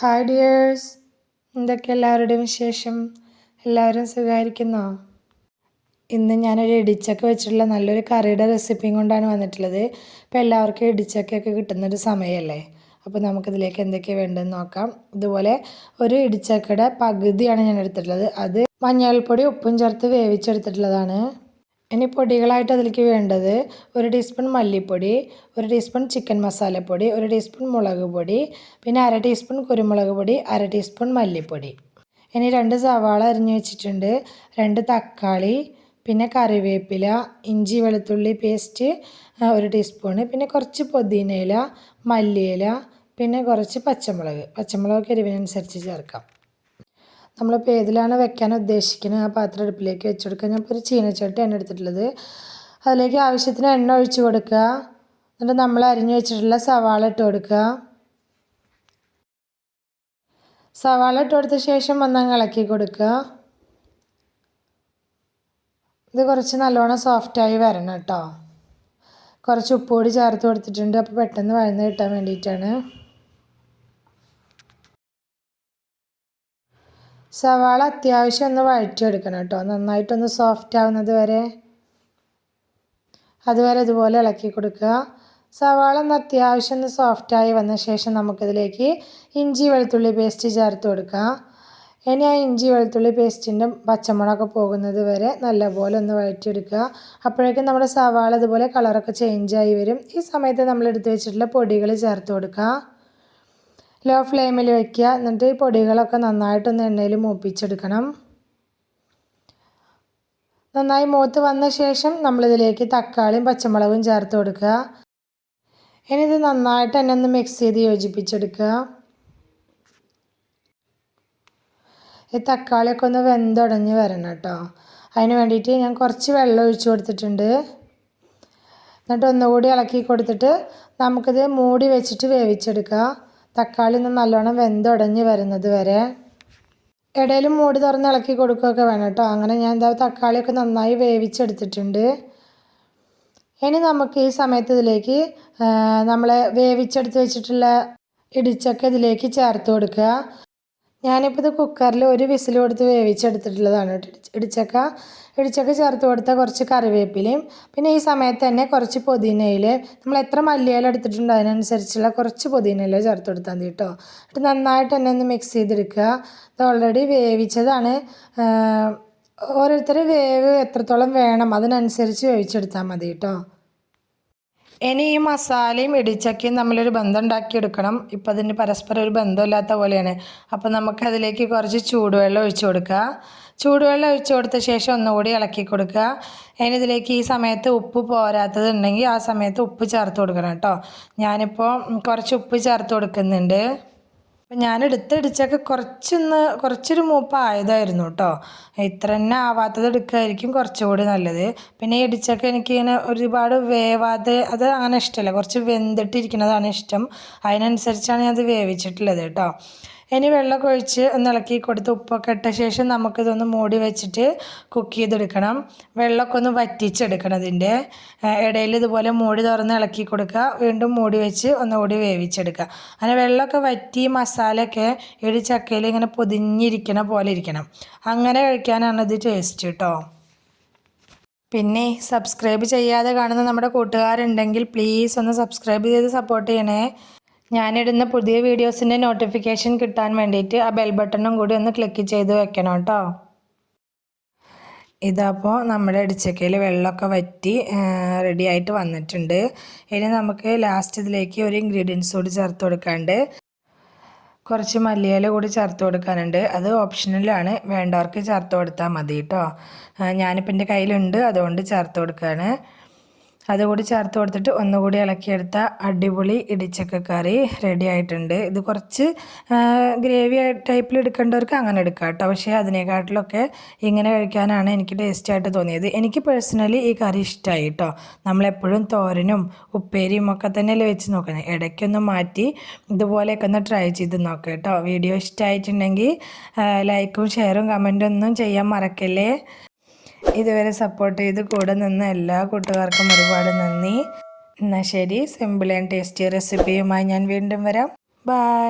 Hi dears എന്തൊക്കെ എല്ലാവരുടെയും വിശേഷം? എല്ലാവരും സുഖമായിരിക്കുന്നോ? ഇന്ന് ഞാനൊരു ഇടിച്ചക്ക വെച്ചിട്ടുള്ള നല്ലൊരു കറിയുടെ റെസിപ്പിയും കൊണ്ടാണ് വന്നിട്ടുള്ളത്. ഇപ്പോൾ എല്ലാവർക്കും ഇടിച്ചക്കയൊക്കെ കിട്ടുന്നൊരു സമയമല്ലേ? അപ്പോൾ നമുക്കിതിലേക്ക് എന്തൊക്കെയാണ് വേണ്ടതെന്ന് നോക്കാം. ഇതുപോലെ ഒരു ഇടിച്ചക്കയുടെ പകുതിയാണ് ഞാൻ എടുത്തിട്ടുള്ളത്. അത് മഞ്ഞൾപ്പൊടി ഉപ്പും ചേർത്ത് വേവിച്ചെടുത്തിട്ടുള്ളതാണ്. ഇനി പൊടികളായിട്ട് അതിലേക്ക് വേണ്ടത് ഒരു ടീസ്പൂൺ മല്ലിപ്പൊടി ഒരു ടീസ്പൂൺ ചിക്കൻ മസാലപ്പൊടി ഒരു ടീസ്പൂൺ മുളക് പൊടി പിന്നെ അര ടീസ്പൂൺ കുരുമുളക് പൊടി അര ടീസ്പൂൺ മല്ലിപ്പൊടി. ഇനി രണ്ട് സവാള അരിഞ്ഞു വെച്ചിട്ടുണ്ട്. രണ്ട് തക്കാളി പിന്നെ കറിവേപ്പില ഇഞ്ചി വെളുത്തുള്ളി പേസ്റ്റ് ഒരു ടീസ്പൂണ് പിന്നെ കുറച്ച് പുതിനയില മല്ലിയില പിന്നെ കുറച്ച് പച്ചമുളക്. പച്ചമുളക് എരിവിനനുസരിച്ച് ചേർക്കാം. നമ്മളിപ്പോൾ ഏതിലാണ് വെക്കാൻ ഉദ്ദേശിക്കുന്നത് ആ പാത്രം അടുപ്പിലേക്ക് വെച്ച് കൊടുക്കുക ഞാൻ ഇപ്പോൾ ഒരു ചീനച്ചട്ടി എണ്ണ എടുത്തിട്ടുള്ളത്. അതിലേക്ക് ആവശ്യത്തിന് എണ്ണ ഒഴിച്ച് കൊടുക്കുക. എന്നിട്ട് നമ്മൾ അരിഞ്ഞു വെച്ചിട്ടുള്ള സവാള ഇട്ട് കൊടുക്കുക. സവാള ഇട്ട് കൊടുത്ത ശേഷം ഒന്നങ്ങ് ഇളക്കി കൊടുക്കുക. ഇത് കുറച്ച് നല്ലോണം സോഫ്റ്റായി വരണം കേട്ടോ. കുറച്ച് ഉപ്പ് കൂടി ചേർത്ത് കൊടുത്തിട്ടുണ്ട്. അപ്പോൾ പെട്ടെന്ന് വഴന്ന് കിട്ടാൻ വേണ്ടിയിട്ടാണ്. സവാള അത്യാവശ്യം ഒന്ന് വഴറ്റിയെടുക്കണം കേട്ടോ. നന്നായിട്ടൊന്ന് സോഫ്റ്റ് ആവുന്നത് വരെ. അതുവരെ ഇതുപോലെ ഇളക്കി കൊടുക്കുക. സവാള ഒന്ന് അത്യാവശ്യം ഒന്ന് സോഫ്റ്റായി വന്ന ശേഷം നമുക്കിതിലേക്ക് ഇഞ്ചി വെളുത്തുള്ളി പേസ്റ്റ് ചേർത്ത് കൊടുക്കുക ഇനി ആ ഇഞ്ചി വെളുത്തുള്ളി പേസ്റ്റിന്റെ പച്ചമുളകൊക്കെ പോകുന്നത് വരെ നല്ലപോലെ ഒന്ന് വഴറ്റിയെടുക്കുക. അപ്പോഴേക്കും നമ്മുടെ സവാള ഇതുപോലെ കളറൊക്കെ ചേഞ്ചായി വരും. ഈ സമയത്ത് നമ്മൾ എടുത്ത് വെച്ചിട്ടുള്ള പൊടികൾ ചേർത്ത് കൊടുക്കുക. ലോ ഫ്ലെയിമിൽ വയ്ക്കുക എന്നിട്ട് ഈ പൊടികളൊക്കെ നന്നായിട്ടൊന്ന് എണ്ണയിൽ മൂപ്പിച്ചെടുക്കണം. നന്നായി മൂത്ത് വന്ന ശേഷം നമ്മളിതിലേക്ക് തക്കാളിയും പച്ചമുളകും ചേർത്ത് കൊടുക്കുക. ഇനി ഇത് നന്നായിട്ട് തന്നെ ഒന്ന് മിക്സ് ചെയ്ത് യോജിപ്പിച്ചെടുക്കുക. ഈ തക്കാളിയൊക്കെ ഒന്ന് വെന്തുടഞ്ഞ് വരണം കേട്ടോ. അതിന് വേണ്ടിയിട്ട് ഞാൻ കുറച്ച് വെള്ളം ഒഴിച്ചു കൊടുത്തിട്ടുണ്ട്. എന്നിട്ട് ഒന്നുകൂടി ഇളക്കി കൊടുത്തിട്ട് നമുക്കിത് മൂടി വെച്ചിട്ട് വേവിച്ചെടുക്കുക. തക്കാളി ഒന്ന് നല്ലോണം വെന്തുടഞ്ഞ് വരുന്നത് വരെ. ഇടയിൽ മൂടി തുറന്ന് ഇളക്കി കൊടുക്കുകയൊക്കെ വേണം കേട്ടോ. അങ്ങനെ ഞാൻ എന്താ തക്കാളിയൊക്കെ നന്നായി വേവിച്ചെടുത്തിട്ടുണ്ട്. ഇനി നമുക്ക് ഈ സമയത്ത് ഇതിലേക്ക് നമ്മൾ വേവിച്ചെടുത്ത് വെച്ചിട്ടുള്ള ഇടിച്ചൊക്കെ ഇതിലേക്ക് ചേർത്ത് കൊടുക്കുക. ഞാനിപ്പോൾ ഇത് കുക്കറിൽ ഒരു വിസിൽ കൊടുത്ത് വേവിച്ചെടുത്തിട്ടുള്ളതാണ്. ഇടിച്ചക്ക ഇടിച്ചക്ക ചേർത്ത് കൊടുത്ത കുറച്ച് കറിവേപ്പിലയും പിന്നെ ഈ സമയത്ത് തന്നെ കുറച്ച് പുതിനയിൽ നമ്മൾ എത്ര മല്ലിയില എടുത്തിട്ടുണ്ടോ അതിനനുസരിച്ചുള്ള കുറച്ച് പുതിനയില ചേർത്ത് കൊടുത്താൽ മതി കേട്ടോ എന്നിട്ട് നന്നായിട്ട് തന്നെ ഒന്ന് മിക്സ് ചെയ്തെടുക്കുക. ഇത് ഓൾറെഡി വേവിച്ചതാണ്. ഓരോരുത്തർ വേവ് എത്രത്തോളം വേണം അതിനനുസരിച്ച് വേവിച്ചെടുത്താൽ മതി കേട്ടോ ഇനി ഈ മസാലയും ഇടിച്ചക്കയും തമ്മിലൊരു ബന്ധം ഉണ്ടാക്കിയെടുക്കണം ഇപ്പം അതിന് പരസ്പരം ഒരു ബന്ധമില്ലാത്ത പോലെയാണ്. അപ്പോൾ നമുക്കതിലേക്ക് കുറച്ച് ചൂടുവെള്ളം ഒഴിച്ചു കൊടുക്കുക ചൂടുവെള്ളം ഒഴിച്ചു കൊടുത്ത ശേഷം ഒന്നുകൂടി ഇളക്കി കൊടുക്കുക ഇനി ഇതിലേക്ക് ഈ സമയത്ത് ഉപ്പ് പോരാത്തതുണ്ടെങ്കിൽ ആ സമയത്ത് ഉപ്പ് ചേർത്ത് കൊടുക്കണം കേട്ടോ. ഞാനിപ്പോൾ കുറച്ച് ഉപ്പ് ചേർത്ത് കൊടുക്കുന്നുണ്ട്. അപ്പം ഞാൻ എടുത്തടിച്ചൊക്കെ കുറച്ചൊന്ന് കുറച്ചൊരു മൂപ്പായതായിരുന്നു കേട്ടോ ഇത്ര തന്നെ ആവാത്തത് എടുക്കുകയായിരിക്കും കുറച്ചുകൂടി നല്ലത്. പിന്നെ ഇടിച്ചൊക്കെ എനിക്കിങ്ങനെ ഒരുപാട് വേവാതെ അത് അങ്ങനെ ഇഷ്ടമല്ല കുറച്ച് വെന്തിട്ടിരിക്കുന്നതാണ് ഇഷ്ടം. അതിനനുസരിച്ചാണ് ഞാൻ അത് വേവിച്ചിട്ടുള്ളത് കേട്ടോ ഇനി വെള്ളമൊക്കെ ഒഴിച്ച് ഒന്ന് ഇളക്കി കൊടുത്ത് ഉപ്പൊക്കെ ഇട്ട ശേഷം നമുക്കിതൊന്ന് മൂടി വെച്ചിട്ട് കുക്ക് ചെയ്തെടുക്കണം. വെള്ളമൊക്കെ ഒന്ന് വറ്റിച്ചെടുക്കണം ഇതിന്റെ ഇടയിൽ ഇതുപോലെ മൂടി തുറന്ന് ഇളക്കി കൊടുക്കുക. വീണ്ടും മൂടി വെച്ച് ഒന്നുകൂടി വേവിച്ചെടുക്കുക. അങ്ങനെ വെള്ളമൊക്കെ വറ്റി മസാലയൊക്കെ ഇടി ചക്കയിൽ ഇങ്ങനെ പൊതിഞ്ഞിരിക്കണ പോലെ ഇരിക്കണം. അങ്ങനെ കഴിക്കാനാണ് ഇത് ടേസ്റ്റ് കേട്ടോ പിന്നെ സബ്സ്ക്രൈബ് ചെയ്യാതെ കാണുന്ന നമ്മുടെ കൂട്ടുകാരുണ്ടെങ്കിൽ പ്ലീസ് ഒന്ന് സബ്സ്ക്രൈബ് ചെയ്ത് സപ്പോർട്ട് ചെയ്യണേ. ഞാനിടുന്ന പുതിയ വീഡിയോസിന്റെ നോട്ടിഫിക്കേഷൻ കിട്ടാൻ വേണ്ടിയിട്ട് ആ ബെൽ ബട്ടണും കൂടി ഒന്ന് ക്ലിക്ക് ചെയ്ത് വെക്കണം കേട്ടോ. ഇതപ്പോൾ നമ്മുടെ ഇടിച്ചക്കയിൽ വെള്ളമൊക്കെ വറ്റി റെഡി ആയിട്ട് വന്നിട്ടുണ്ട്. ഇനി നമുക്ക് ലാസ്റ്റ് ഇതിലേക്ക് ഒരു ഇൻഗ്രീഡിയൻസ് കൂടി ചേർത്ത് കൊടുക്കാണ്ട് കുറച്ച് മല്ലിയില കൂടി ചേർത്ത് കൊടുക്കാനുണ്ട്. അത് ഓപ്ഷണലാണ് വേണ്ടവർക്ക് ചേർത്ത് കൊടുത്താൽ മതി കേട്ടോ. ഞാനിപ്പോൾ എന്റെ കയ്യിലുണ്ട് അതുകൊണ്ട് ചേർത്ത് കൊടുക്കുകയാണ് അതുകൂടി ചേർത്ത് കൊടുത്തിട്ട് ഒന്നുകൂടി ഇളക്കിയെടുത്ത അടിപൊളി ഇടിച്ചക്ക കറി റെഡി ആയിട്ടുണ്ട്. ഇത് കുറച്ച് ഗ്രേവി ടൈപ്പിൽ എടുക്കേണ്ടവർക്ക് അങ്ങനെ എടുക്കാം കേട്ടോ. പക്ഷേ അതിനെക്കാട്ടിലൊക്കെ ഇങ്ങനെ കഴിക്കാനാണ് എനിക്ക് ടേസ്റ്റായിട്ട് തോന്നിയത്. എനിക്ക് പേഴ്സണലി ഈ കറി ഇഷ്ടമായി കേട്ടോ. നമ്മളെപ്പോഴും തോരനും ഉപ്പേരിയും ഒക്കെ തന്നെയല്ലേ വെച്ച് നോക്കുന്നത്. ഇടയ്ക്കൊന്ന് മാറ്റി ഇതുപോലെയൊക്കെ ഒന്ന് ട്രൈ ചെയ്ത് നോക്കാം കേട്ടോ. വീഡിയോ ഇഷ്ടമായിട്ടുണ്ടെങ്കിൽ ലൈക്കും ഷെയറും കമന്റും ഒന്നും ചെയ്യാൻ മറക്കല്ലേ? ഇതുവരെ സപ്പോർട്ട് ചെയ്ത് കൂടെ നിന്ന എല്ലാ കൂട്ടുകാർക്കും ഒരുപാട് നന്ദി. എന്നാൽ ശരി സിമ്പിൾ ആൻഡ് ടേസ്റ്റി റെസിപ്പിയുമായി ഞാൻ വീണ്ടും വരാം. ബായ്